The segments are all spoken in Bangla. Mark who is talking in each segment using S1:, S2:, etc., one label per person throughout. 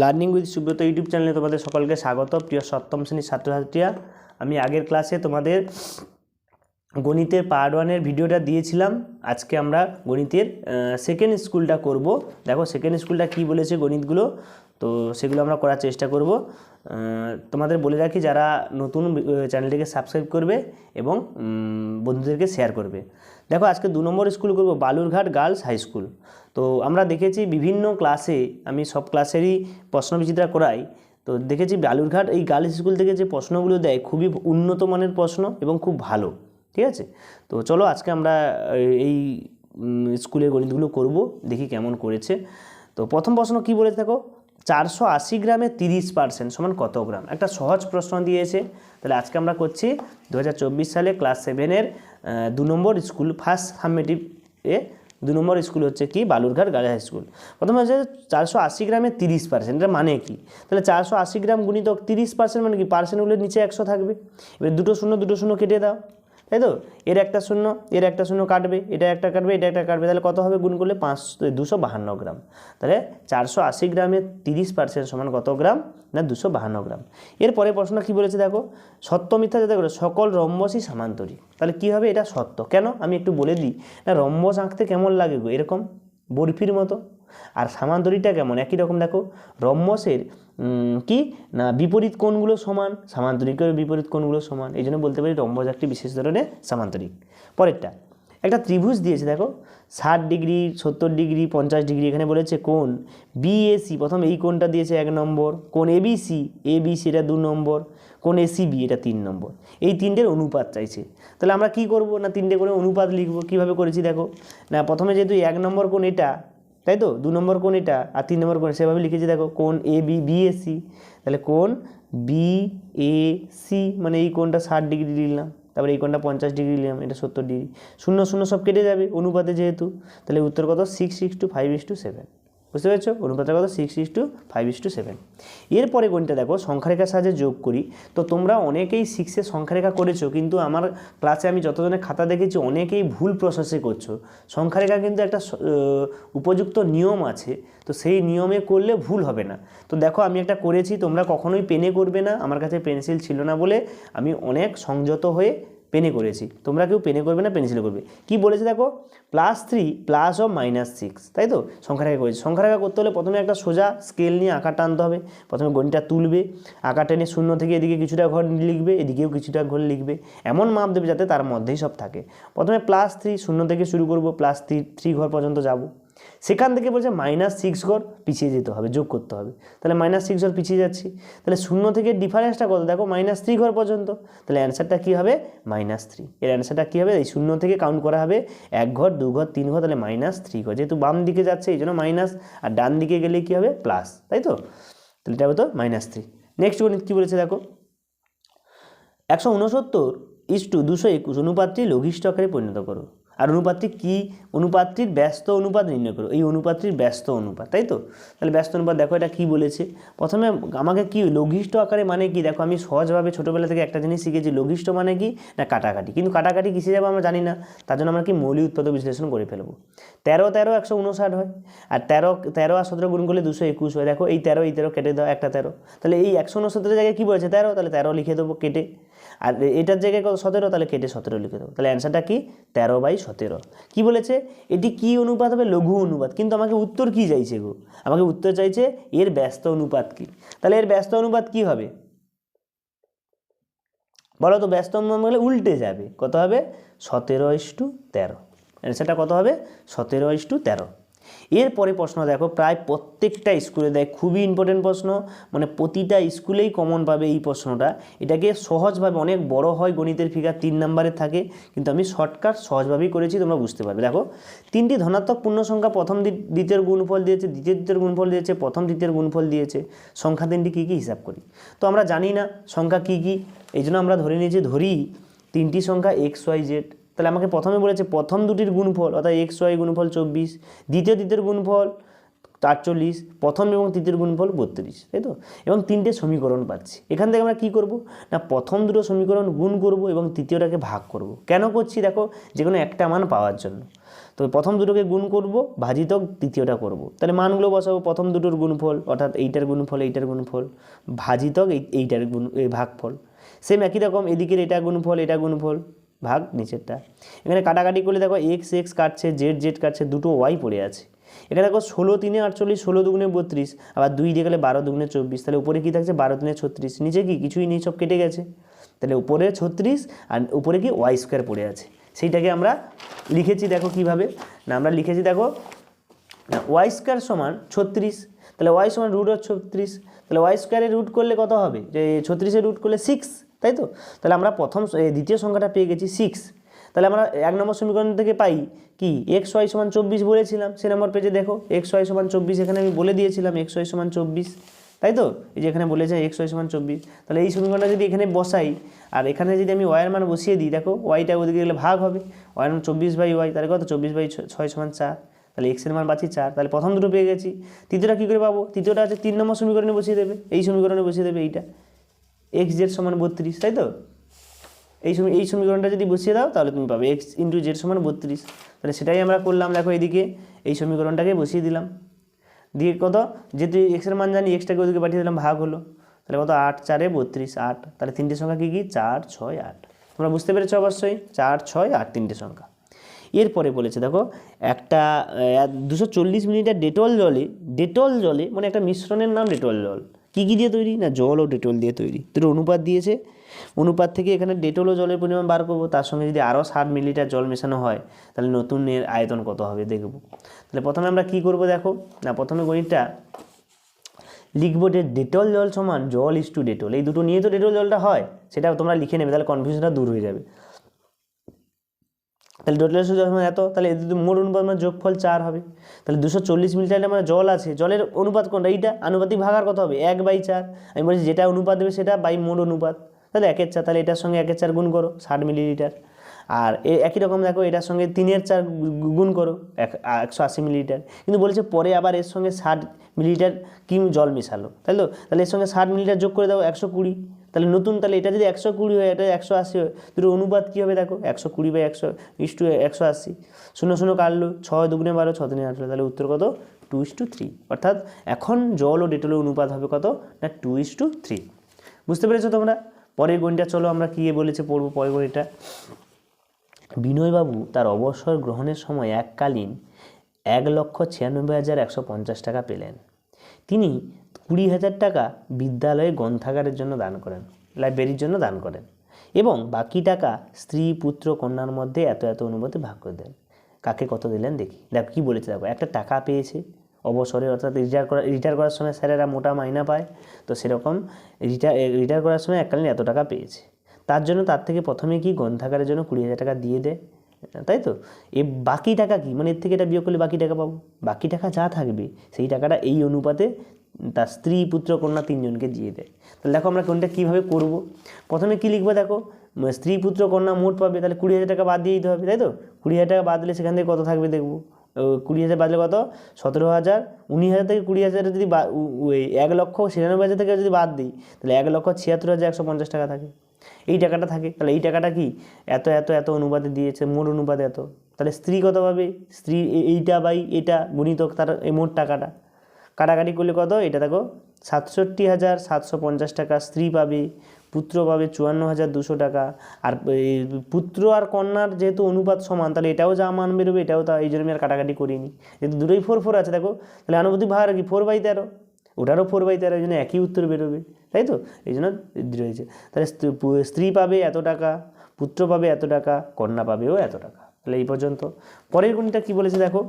S1: লার্নিং উইথ সুব্রত ইউটিউব চ্যানেলে তোমাদের সকলকে স্বাগত। প্রিয় সপ্তম শ্রেণির ছাত্রছাত্রীরা, আমি আগের ক্লাসে তোমাদের গণিতের পার্ট ওয়ানের ভিডিওটা দিয়েছিলাম। আজকে আমরা গণিতের সেকেন্ড স্কুলটা করব। দেখো সেকেন্ড স্কুলটা কি বলেছে গণিতগুলো? তো সেগুলো আমরা করার চেষ্টা করব। তোমাদের বলে রাখি যারা নতুন চ্যানেলটিকে সাবস্ক্রাইব করবে এবং বন্ধুদেরকে শেয়ার করবে। দেখো আজকে দু নম্বর স্কুল করব, বালুরঘাট গার্লস হাই স্কুল তো আমরা দেখেছি বিভিন্ন ক্লাসে আমি সব ক্লাসেরই প্রশ্নবিচিত্রা করাই। তো দেখেছি বালুরঘাট এই গার্লস স্কুল থেকে যে প্রশ্নগুলো দেয়, খুবই উন্নত মানের প্রশ্ন এবং খুব ভালো। ঠিক আছে? তো চলো আজকে আমরা এই স্কুলের গণিতগুলো করব, দেখি কেমন করেছে। তো প্রথম প্রশ্ন কি বলেছে দেখো? চারশো আশি গ্রামে তিরিশ পার্সেন্ট সমান কত গ্রাম? একটা সহজ প্রশ্ন দিয়েছে। তাহলে আজকে আমরা করছি দু হাজার চব্বিশ সালে ক্লাস সেভেনের দু নম্বর স্কুল ফার্স্ট সাবমেটিভ এ দু নম্বর স্কুল হচ্ছে কি? বালুরঘাট গার্লস হাই স্কুল প্রথমে হচ্ছে চারশো আশি গ্রামে তিরিশ পার্সেন্ট এটা মানে কি? তাহলে চারশো আশি গ্রাম গুণিতক তিরিশ পার্সেন্ট মানে কি? পার্সেন্টগুলোর নিচে একশো থাকবে। এবার দুটো শূন্য দুটো শূন্য কেটে দাও। তাই তো? এর একটা শূন্য, এর একটা শূন্য কাটবে, এটা একটা কাটবে, এটা একটা কাটবে, তাহলে কত হবে? গুণ করলে পাঁচ দুশো বাহান্ন গ্রাম। তাহলে চারশো আশি গ্রামে তিরিশ পার্সেন্ট সমান কত গ্রাম? না, দুশো বাহান্ন গ্রাম। এরপরে প্রশ্ন কি বলেছে দেখো? সত্য, মিথ্যা যাতে করে সকল রম্বসই সামান্তরিক। তাহলে কি হবে? এটা সত্য। কেন? আমি একটু বলে দিই। না, রম্বস আঁকতে কেমন লাগে গো? এরকম বরফির মতো। আর সামান্তরিকটা কেমন? একই রকম দেখো। রম্বসের কি? না, বিপরীত কোণগুলো সমান সামান্তরিকের বিপরীত কোণগুলো সমান। এই জন্য বলতে পারি রম্বস একটি বিশেষ ধরনের সামান্তরিক। পরেরটা, একটা ত্রিভুজ দিয়েছে দেখো। ষাট ডিগ্রি, সত্তর ডিগ্রি, পঞ্চাশ ডিগ্রি, এখানে বলেছে কোণ। বিএসি প্রথম এই কোনটা দিয়েছে এক নম্বর। কোন এবিসি এবিসি এটা দু নম্বর। কোণ এসিবি এটা তিন নম্বর। এই তিনটের অনুপাত চাইছে। তাহলে আমরা কি করব? না, তিনটে করে অনুপাত লিখব। কীভাবে করেছি দেখো? না, প্রথমে যেহেতু এক নম্বর কোন এটা তাই তো? দু নম্বর কোন এটা, আর তিন নম্বর কোন সেভাবে লিখেছি, দেখো কোন A B B A C তাহলে কোন বি এ সি মানে এই কোনটা ষাট ডিগ্রি নিলাম তারপরে এই কোনটা পঞ্চাশ ডিগ্রি নিলাম এটা সত্তর ডিগ্রি। শূন্য শূন্য সব কেটে যাবে অনুপাতে যেহেতু, তাহলে উত্তর কত? Six six to five is to seven বুঝতে পেরেছ? অনুপাতটা কত? Six is to five is to seven এরপরে গণিতটা দেখো, সংখ্যারেখার সাহায্যে যোগ করি। তো তোমরা অনেকেই সিক্সে সংখ্যারেখা করেছ, কিন্তু আমার ক্লাসে আমি যতজনের খাতা দেখেছি, অনেকেই ভুল প্রসেসে করছ। সংখ্যারেখা কিন্তু একটা উপযুক্ত নিয়ম আছে, তো সেই নিয়মে করলে ভুল হবে না। তো দেখো, আমি একটা করেছি, তোমরা কখনোই পেনে করবে না। আমার কাছে পেন্সিল ছিল না বলে আমি অনেক সংযত হয়ে পেনে করেছি। তোমরা কেউ পেনে করবে না, পেন্সিলে করবে। কি বলেছে দেখো? প্লাস থ্রি প্লাস ও মাইনাস সিক্স তাই তো? সংখ্যা রেখা করেছি। সংখ্যা রেখা করতে হলে প্রথমে একটা সোজা স্কেল নিয়ে আঁকা টানতে হবে। প্রথমে গণিতটা তুলবে। আঁকা টেনে শূন্য থেকে এদিকে কিছুটা ঘর লিখবে, এদিকেও কিছুটা ঘর লিখবে। এমন মাপ দেবে যাতে তার মধ্যেই সব থাকে। প্রথমে প্লাস থ্রি শূন্য থেকে শুরু করব প্লাস থ্রি থ্রি ঘর পর্যন্ত যাব। সেখান থেকে বলছে মাইনাস সিক্স ঘর পিছিয়ে যেতে হবে, যোগ করতে হবে। তাহলে মাইনাস সিক্স ঘর পিছিয়ে যাচ্ছি। তাহলে শূন্য থেকে ডিফারেন্সটা কত? দেখো মাইনাস থ্রি ঘর পর্যন্ত। তাহলে অ্যান্সারটা কী হবে? মাইনাস থ্রি এর অ্যান্সারটা কী হবে? এই শূন্য থেকে কাউন্ট করা হবে এক ঘর, দু ঘর, তিন ঘর, তাহলে মাইনাস থ্রি ঘর। যেহেতু বাম দিকে যাচ্ছে, এই জন্য মাইনাস আর ডান দিকে গেলে কী হবে? প্লাস তাই তো? তাহলে এটা হবে তো মাইনাস থ্রি নেক্সট গণিত কী বলেছে দেখো? একশো উনসত্তর ইস টু দুশো একুশ অনুপাতটি লঘিষ্ঠ আকারে পরিণত করো। আর অনুপাতটি কি? অনুপাতটির ব্যস্ত অনুপাত নির্ণয় করো। এই অনুপাতটির ব্যস্ত অনুপাত, তাই তো? তাহলে ব্যস্ত অনুপাত দেখো এটা কি বলেছে। প্রথমে আমাকে কি লঘিষ্ঠ আকারে মানে কি? দেখো আমি সহজভাবে ছোটোবেলা থেকে একটা জিনিস শিখেছি, লঘিষ্ঠ মানে কি? না কাটাকাটি। কিন্তু কাটাকাটি কিসে যাব আমরা জানি না। তার জন্য আমরা কি মৌলিক উৎপাদক বিশ্লেষণ করে ফেলব। তেরো তেরো একশো উনষাট হয়। আর তেরো তেরো আর সতেরো গুণ করলে দুশো একুশ হয়। দেখো এই তেরো এই তেরো কেটে দাও একটা তেরো। তাহলে এই একশো উনসত্তরের জায়গায় কী বলেছে? তেরো। তাহলে তেরো লিখে দেবো কেটে। আর এটার জায়গায় কত? সতেরো? তাহলে কেটে সতেরো লিখে দেবো। তাহলে অ্যান্সারটা কি? তেরো বাই সতেরো। কী বলেছে? এটি কি অনুপাত হবে? লঘু অনুপাত। কিন্তু আমাকে উত্তর কি চাইছে গো? আমাকে উত্তর চাইছে এর ব্যস্ত অনুপাত কি? তাহলে এর ব্যস্ত অনুপাত কি হবে? বলো তো, ব্যস্ত অনুপাত বলে উল্টে যাবে। কত হবে? সতেরো ইস টু তেরো। অ্যান্সারটা কত হবে? সতেরো ইস টু তেরো। এরপরে প্রশ্ন, দেখো, প্রায় প্রত্যেকটা স্কুলে দেয়, খুবই ইম্পর্টেন্ট প্রশ্ন মানে প্রতিটা স্কুলেই কমন পাবে এই প্রশ্নটা। এটাকে সহজভাবে অনেক বড় হয়, গণিতের ফিগার তিন নম্বরে থাকে, কিন্তু আমি শর্টকাট সহজভাবেই করেছি, তোমরা বুঝতে পারবে। দেখো, তিনটি ধনাত্মক পূর্ণ সংখ্যা, প্রথম দ্বি- দ্বিতীয় গুণফল দিয়েছে, দ্বিতীয় দ্বিতীয় গুণফল দিয়েছে, প্রথম দ্বিতীয় গুণফল দিয়েছে। সংখ্যা তিনটি কী কী হিসাব করি? তো আমরা জানি না সংখ্যা কী কী, এই জন্য আমরা ধরে নিয়েছি, ধরি তিনটি সংখ্যা এক্স ওয়াই জেড তাহলে আমাকে প্রথমে বলেছে, প্রথম দুটির গুণফল, অর্থাৎ এক্স ওয়াই গুণফল চব্বিশ, দ্বিতীয় দ্বিতীয় গুণফল আটচল্লিশ, প্রথম এবং তৃতীয় গুণফল বত্রিশ, তাই তো? এবং তিনটে সমীকরণ পাচ্ছি। এখান থেকে আমরা কি করব? না, প্রথম দুটো সমীকরণ গুণ করব এবং তৃতীয়টাকে ভাগ করব। কেন করছি? দেখো যে কোনো একটা মান পাওয়ার জন্য। তো প্রথম দুটোকে গুণ করব ভাজিতক তৃতীয়টা করব। তাহলে মানগুলো বসাবো, প্রথম দুটোর গুণফল, অর্থাৎ এইটার গুণফল এইটার গুণফল ভাজিতক এই, এইটার গুণ, এই ভাগফল। সেম একই রকম, এদিকের এটা গুণফল এটা গুণফল ভাগ নিচেরটা। এখানে কাটাকাটি করলে দেখো এক্স এক্স কাটছে জেড জেড কাটছে, দুটো ওয়াই পড়ে আছে। এখানে দেখো ষোলো তিনে আটচল্লিশ, ষোলো দুগুণে বত্রিশ, আবার দুই দিয়ে বারো দুগুণে চব্বিশ, তাহলে উপরে কী থাকছে? বারো তিনে ছত্রিশ। নিচে কি? কিছুই নেই, সব কেটে গেছে। তাহলে উপরে ছত্রিশ আর উপরে কি? ওয়াই স্কোয়ার পড়ে আছে। সেইটাকে আমরা লিখেছি দেখো কীভাবে? না, আমরা লিখেছি দেখো ওয়াই স্কোয়ার সমান ছত্রিশ। তাহলে ওয়াই সমান রুট অফ ছত্রিশ। তাহলে ওয়াই স্কোয়ারের রুট করলে কত হবে? যে ছত্রিশের রুট করলে সিক্স তাই তো? তাহলে আমরা প্রথম দ্বিতীয় সংখ্যাটা পেয়ে গেছি সিক্স তাহলে আমরা এক নম্বর সমীকরণ থেকে পাই কি? এক্স ওয়াই সমান চব্বিশ বলেছিলাম, সে নম্বর পেজে দেখো এক্স ওয়াই সমান চব্বিশ, এখানে আমি বলে দিয়েছিলাম এক্স ওয়াই সমান চব্বিশ, তাই তো? এই যে এখানে বলেছে এক্স ওয়াই সমান চব্বিশ, তাহলে এই সমীকরণটা যদি এখানে বসাই, আর এখানে যদি আমি ওয়াইয়ের মান বসিয়ে দিই, দেখো ওয়াইটা ওদিকে গেলে ভাগ হবে ওয়াইয়ের মান চব্বিশ বাই ওয়াই তাহলে কত? চব্বিশ বাই ছয় সমান চার, তাহলে এক্সের মান পাচ্ছি চার, তাহলে প্রথম দুটো পেয়ে গেছি, তৃতীয়টা কী করে পাবো? তৃতীয়টা আছে তিন নম্বর সমীকরণে বসিয়ে দেবে, এই সমীকরণে বসিয়ে দেবে এইটা। এক্স জেড সমান বত্রিশ, তাই তো? এই সময়, এই সমীকরণটা যদি বসিয়ে দাও, তাহলে তুমি পাবে এক্স ইন্টু জেড সমান বত্রিশ। তাহলে সেটাই আমরা করলাম, দেখো এদিকে, এই সমীকরণটাকে বসিয়ে দিলাম। দিয়ে কত? যেহেতু এক্সের মান জানি এক্সটাকে ওদিকে পাঠিয়ে দিলাম, ভাগ হলো। তাহলে কত? আট চারে বত্রিশ, আট। তাহলে তিনটে সংখ্যা কী কী? চার, ছয়, আট। তোমরা বুঝতে পেরেছ অবশ্যই? চার, ছয়, আট, তিনটে সংখ্যা। এরপরে বলেছে, দেখো, একটা দুশো চল্লিশ মিলিলিটার ডেটল জলে ডেটল জলে মানে একটা মিশ্রণের নাম ডেটল জল। কী কী দিয়ে তৈরি? না, জল ও ডেটল দিয়ে তৈরি। দুটো অনুপাত দিয়েছে। অনুপাত থেকে এখানে ডেটল ও জলের পরিমাণ বার করব। তার সঙ্গে যদি আরও ষাট মিলিলিটার জল মেশানো হয়, তাহলে নতুন এর আয়তন কত হবে দেখব। তাহলে প্রথমে আমরা কি করব দেখো? না, প্রথমে গণিতটা লিখব যে ডেটল জল সমান জল ইস টু ডেটল। এই দুটো নিয়ে তো ডেটল জলটা হয়, সেটা তোমরা লিখে নেবে, তাহলে কনফিউশনটা দূর হয়ে যাবে। তাহলে জল যখন এত, তাহলে যদি মোট অনুপাত মানে যোগফল চার হবে। তাহলে দুশো চল্লিশ মিলিটার মানে জল আছে, জলের অনুপাত কোনটা? এইটা আনুপাতিক ভাগার কত হবে? এক বাই চার। আমি বলছি যেটা অনুপাত দেবে সেটা বাই মোট অনুপাত। তাহলে একের চার, তাহলে এটার সঙ্গে একের চার গুণ করো, ষাট মিলিলিটার। আর একই রকম দেখো, এটার সঙ্গে তিনের চার গুণ করো, এক একশো আশি মিলিলিটার। কিন্তু বলেছে পরে আবার এর সঙ্গে ষাট মিলিলিটার কি জল মেশালো? তাই তো? তাহলে এর সঙ্গে ষাট মিলিলিটার যোগ করে দাও একশো কুড়ি। তাহলে নতুন, তাহলে এটা যদি একশো কুড়ি হয়, এটা একশো আশি হয় দুটো অনুপাত কী হবে দেখো? একশো কুড়ি বাই একশো ইস টু একশো আশি। শূন্য শূন্য কাটলো ছয় দুগুণে বারো, ছ তিনে আঠেরো। তাহলে উত্তর কত? Two is to three. অর্থাৎ এখন জল ও ডেটলের অনুপাত হবে কত? না, টু ইস টু থ্রি। বুঝতে পেরেছ তোমরা? পরের গণিটা চলো, আমরা কী বলেছে পড়ব পরের গণিটা বিনয়বাবু তার অবসর গ্রহণের সময় এককালীন এক লক্ষ ছিয়ানব্বই হাজার একশো পঞ্চাশ টাকা পেলেন। তিনি কুড়ি হাজার টাকা বিদ্যালয়ে গ্রন্থাগারের জন্য দান করেন, লাইব্রেরির জন্য দান করেন এবং বাকি টাকা স্ত্রী, পুত্র, কন্যার মধ্যে এত এত অনুমতি ভাগ করে দেন। কাকে কত দিলেন দেখি। দেখো, কী বলেছে দেখো, একটা টাকা পেয়েছে, অবসরে অর্থাৎ রিটায়ার করা রিটায়ার করার সময় স্যারেরা মোটা মাইনা পায়, তো সেরকম রিটায়ার রিটায়ার করার সময় এককালীন এত টাকা পেয়েছে। তার জন্য তার থেকে প্রথমে কি গ্রন্থাগারের জন্য কুড়ি হাজার টাকা দিয়ে দেয়? তাই তো? এ বাকি টাকা কি? মানে এর থেকে এটা বিয়োগ করলে বাকি টাকা পাবো। বাকি টাকা যা থাকবে, সেই টাকাটা এই অনুপাতে তার স্ত্রী, পুত্র, কন্যা তিনজনকে দিয়ে দেয়। তাহলে দেখো আমরা কোনটা কীভাবে করব? প্রথমে কী লিখব দেখো? স্ত্রী, পুত্র, কন্যা মোট পাবে। তাহলে কুড়ি হাজার টাকা বাদ দিয়ে দিতে হবে, তাই তো? কুড়ি হাজার টাকা বাদ দিলে সেখান থেকে কত থাকবে দেখব? কুড়ি হাজার বাদলে কত? সতেরো হাজার। উনিশ হাজার থেকে কুড়ি হাজার যদি এক লক্ষ ছিয়ানব্বই হাজার থেকে যদি বাদ দিই, তাহলে এক লক্ষ ছিয়াত্তর হাজার একশো পঞ্চাশ টাকা থাকে। এই টাকাটা থাকে। তাহলে এই টাকাটা কি? এত এত এত অনুপাতে দিয়েছে, মোট অনুপাতে এত। তাহলে স্ত্রী কত পাবে? স্ত্রী এইটা বাই এটা গুণিতক তার এই মোট টাকাটা। কাটাকাটি করলে কত? এটা দেখো সাতষট্টি হাজার সাতশো পঞ্চাশ টাকা, স্ত্রী পাবে, পুত্র পাবে চুয়ান্ন হাজার দুশো টাকা। আর পুত্র আর কন্যার যেহেতু অনুপাত সমান, তাহলে এটাও যা মান বেরোবে, এটাও তা, এই জন্য আমি আর কাটাকাটি করিনি। যেহেতু দুটোই ফোর ফোর আছে, দেখো, তাহলে আনুপাতিক ভাগ আর কি? ফোর বাই তেরো। ওটারও ফোর বাই তেরো, এই জন্য একই উত্তর বেরোবে, তাই তো? এই জন্য রয়েছে। তাহলে স্ত্রী পাবে এত টাকা, পুত্র পাবে এত টাকা, কন্যা পাবেও এত টাকা। তাহলে এই পর্যন্ত। পরের গুণটা কী বলেছে, দেখো,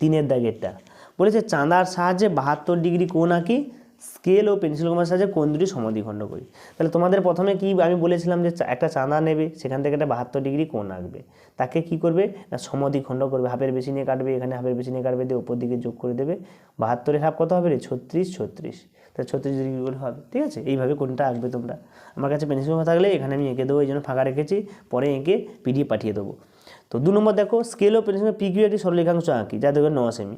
S1: তিনের দাগেরটা। বলেছে চাঁদার সাহায্যে বাহাত্তর ডিগ্রি কোণ আঁকি স্কেল ও পেন্সিল কমার সাহায্যে কোন দুটি সমাধিখণ্ড করি। তাহলে তোমাদের প্রথমে কি আমি বলেছিলাম যে একটা চাঁদা নেবে, সেখান থেকে একটা বাহাত্তর ডিগ্রি কোণ আঁকবে। তাকে কি করবে? না সমাধিখণ্ড করবে। হাফের বেশি নিয়ে কাটবে, এখানে হাফের বেশি নিয়ে কাটবে, দিয়ে উপর দিকে যোগ করে দেবে। বাহাত্তরের হাফ কত হবে রে? ছত্রিশ ছত্রিশ। তাহলে ছত্রিশ ডিগ্রি করে হবে, ঠিক আছে? এইভাবে কোনটা আঁকবে তোমরা। আমার কাছে পেন্সিল কমা থাকলে এখানে আমি এঁকে দেবো, এই জন্য ফাঁকা রেখেছি। পরে এঁকে পিডিএফ পাঠিয়ে দেবো। তো দু নম্বর দেখো স্কেল ও পেন্সিলের পি কিউ একটি সরলেখাংশ আঁকি, যা দেখবে ন সেমি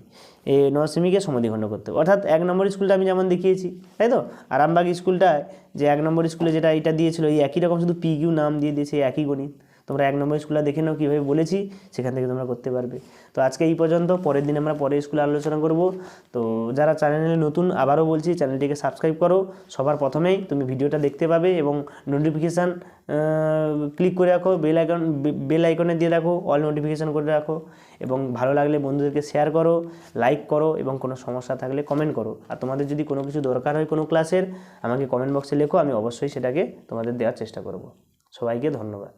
S1: এই ন সেমিকে সমাধিখণ্ড করতে হবে। অর্থাৎ এক নম্বর স্কুলটা আমি যেমন দেখিয়েছি, তাই তো? আরামবাগ স্কুলটায় যে এক নম্বর স্কুলে যেটা এটা দিয়েছিল, এই একই রকম শুধু পি কিউ নাম দিয়ে দিয়েছে একই গণিত। তোমরা এক নম্বর স্কুলে দেখে নাও কীভাবে বলেছি, সেখান থেকে তোমরা করতে পারবে। তো আজকে এই পর্যন্ত, পরের দিন আমরা পরের স্কুলে আলোচনা করব। তো যারা চ্যানেলে নতুন, আবারও বলছি চ্যানেলটিকে সাবস্ক্রাইব করো। সবার প্রথমেই তুমি ভিডিওটা দেখতে পাবে এবং নোটিফিকেশান ক্লিক করে রাখো বেল আইকন বেল আইকনে দিয়ে রাখো অল নোটিফিকেশান করে রাখো এবং ভালো লাগলে বন্ধুদেরকে শেয়ার করো লাইক করো এবং কোনো সমস্যা থাকলে কমেন্ট করো। আর তোমাদের যদি কোনো কিছু দরকার হয় কোনো ক্লাসের আমাকে কমেন্ট বক্সে লেখো, আমি অবশ্যই সেটাকে তোমাদের দেওয়ার চেষ্টা করব। সবাইকে ধন্যবাদ।